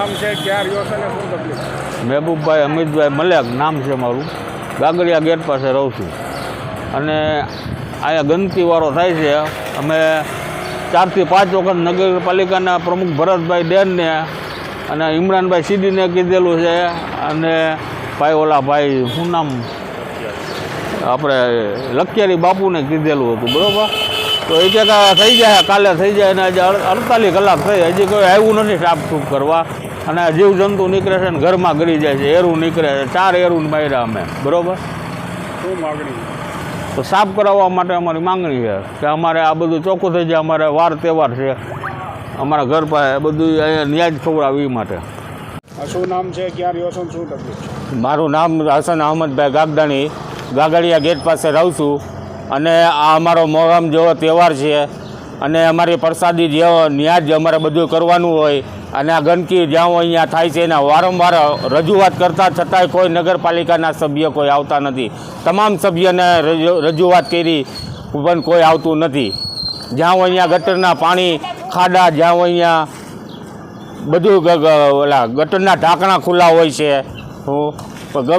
નામ છે, ક્યાં રહ્યો છે મહેબૂબભાઈ, અમિતભાઈ મલેક નામ છે મારું. ગાગડિયા ગેટ પાસે રહું છું. અને અહીંયા ગંદકીવાળો થાય છે. અમે ચારથી પાંચ વખત નગરપાલિકાના પ્રમુખ ભરતભાઈ ડેનને અને ઇમરાનભાઈ સીડીને કીધેલું છે. અને ભાઈ ઓલા ભાઈ, શું નામ? આપણે લખિયારી બાપુને કીધેલું હતું, બરાબર? તો એ કે થઈ જાય, કાલે થઈ જાય અને આજે અડતાલીસ કલાક થઈ, હજી કોઈ આવ્યું નથી સાફસૂફ કરવા. અને આ જીવજંતુ નીકળે છે ને ઘરમાં ગળી જાય છે એરું નીકળે છે ચાર એરું માર્યા અમે. બરાબર? શું માગણી? તો સાફ કરાવવા માટે અમારી માંગણી છે કે અમારે આ બધું ચોખ્ખું થઈ જાય અમારે વાર તહેવાર છે. અમારા ઘર પાસે બધું અહીંયા ન્યાજ ખવડાવે એ માટે. શું નામ છે? ક્યાં રહ્યો છો શું તકલીફ મારું નામ હસન અહમદભાઈ ગાગદાણી. ગાગડિયા ગેટ પાસે રહું છું. અને આ અમારો મોહરમ જેવો તહેવાર છે. અને અમારી પ્રસાદી જેવો ન્યાજ અમારે બધું કરવાનું હોય. અને આ ગંદકી જ્યાં અહીંયા થાય છે એના વારંવાર રજૂઆત કરતા છતાંય કોઈ નગરપાલિકાના સભ્ય કોઈ આવતા નથી. તમામ સભ્યને રજૂ- રજૂઆત કરી પણ કોઈ આવતું નથી. જ્યાં અહીંયા ગટરના પાણી, ખાડા, જ્યાં અહીંયા બધું ઓલા ગટરના ઢાંકણા ખુલ્લા હોય છે.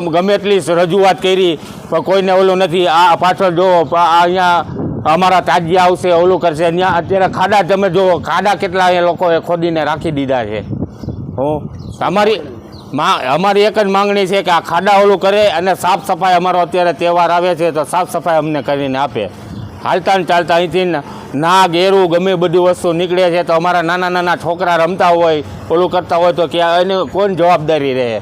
ગમ એટલી રજૂઆત કરી, પણ કોઈને ઓલું નથી. આ પાછળ જો અહીંયા અમારા તાજિયા આવશે, ઓલું કરશે. ત્યાં અત્યારે ખાડા, તમે જુઓ, ખાડા કેટલા એ લોકોએ ખોદીને રાખી દીધા છે. હું. અમારી અમારી એક જ માંગણી છે કે આ ખાડા ઓલું કરે અને સાફ સફાઈ અમારો અત્યારે તહેવાર આવે છે તો સાફ સફાઈ અમને કરીને આપે. હાલતા ને ચાલતા અહીંથી નાગ, એરું, ગમે બધી વસ્તુ નીકળે છે તો અમારા નાના નાના છોકરા રમતા હોય, ઓલું કરતા હોય તો ક્યાં, એની કોણ જવાબદારી રહે?